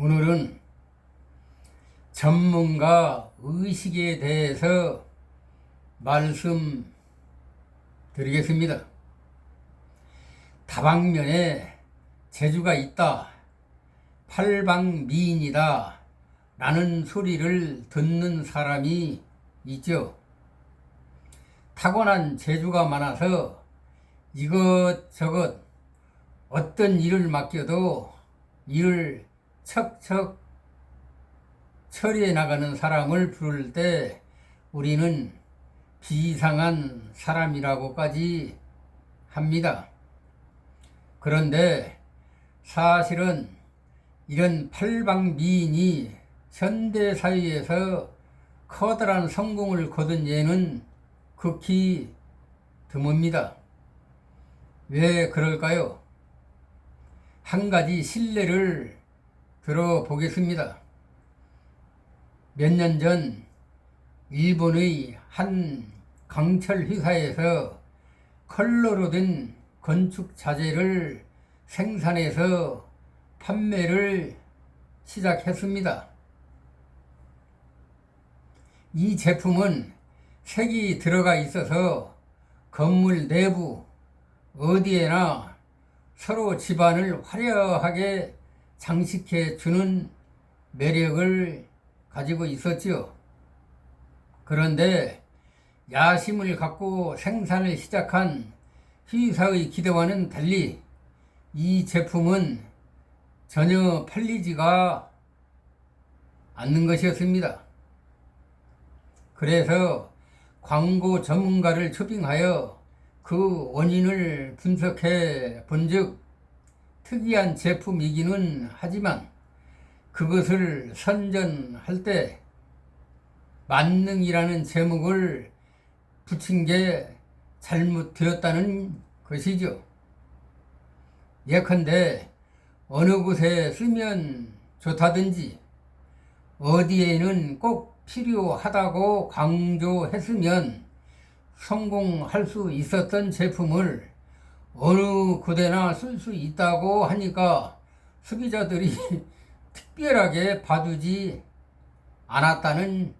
오늘은 전문가 의식에 대해서 말씀드리겠습니다. 다방면에 재주가 있다, 팔방미인이다 라는 소리를 듣는 사람이 있죠. 타고난 재주가 많아서 이것저것 어떤 일을 맡겨도 일을 척척 처리해 나가는 사람을 부를 때 우리는 비상한 사람이라고까지 합니다. 그런데 사실은 이런 팔방미인이 현대 사회에서 커다란 성공을 거둔 예는 극히 드뭅니다. 왜 그럴까요? 한 가지 신뢰를 들어보겠습니다. 몇 년 전 일본의 한 강철 회사에서 컬러로 된 건축 자재를 생산해서 판매를 시작했습니다. 이 제품은 색이 들어가 있어서 건물 내부 어디에나 서로 집안을 화려하게 장식해 주는 매력을 가지고 있었지요. 그런데 야심을 갖고 생산을 시작한 회사의 기대와는 달리 이 제품은 전혀 팔리지가 않는 것이었습니다. 그래서 광고 전문가를 초빙하여 그 원인을 분석해 본즉 특이한 제품이기는 하지만 그것을 선전할 때 만능이라는 제목을 붙인 게 잘못되었다는 것이죠. 예컨대 어느 곳에 쓰면 좋다든지 어디에는 꼭 필요하다고 강조했으면 성공할 수 있었던 제품을 어느 곳에나 쓸 수 있다고 하니까 소비자들이 특별하게 봐주지 않았다는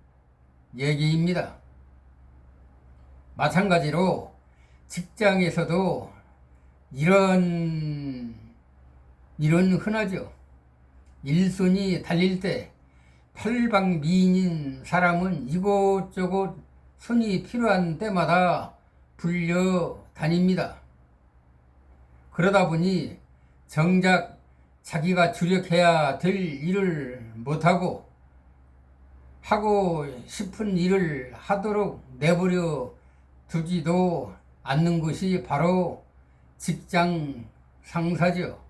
얘기입니다. 마찬가지로 직장에서도 이런 이런 흔하죠. 일손이 달릴 때 팔방미인인 사람은 이곳저곳 손이 필요한 때마다 불려 다닙니다. 그러다 보니 정작 자기가 주력해야 될 일을 못하고 하고 싶은 일을 하도록 내버려 두지도 않는 것이 바로 직장 상사죠.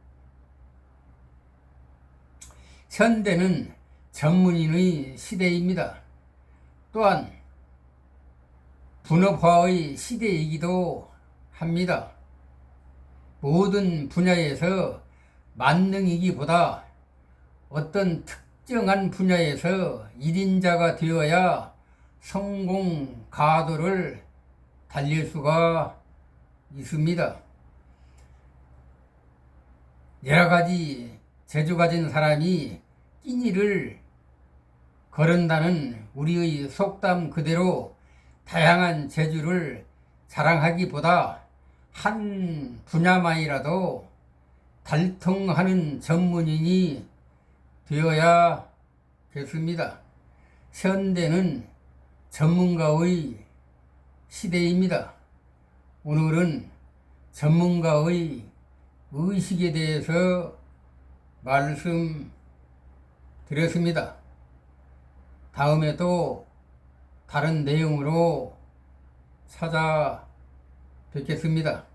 현대는 전문인의 시대입니다. 또한 분업화의 시대이기도 합니다. 모든 분야에서 만능이기보다 어떤 특정한 분야에서 1인자가 되어야 성공 가도를 달릴 수가 있습니다. 여러 가지 재주 가진 사람이 끼니를 거른다는 우리의 속담 그대로 다양한 재주를 자랑하기보다 한 분야만이라도 달통하는 전문인이 되어야겠습니다. 현대는 전문가의 시대입니다. 오늘은 전문가의 의식에 대해서 말씀드렸습니다. 다음에 또 다른 내용으로 찾아뵙겠습니다.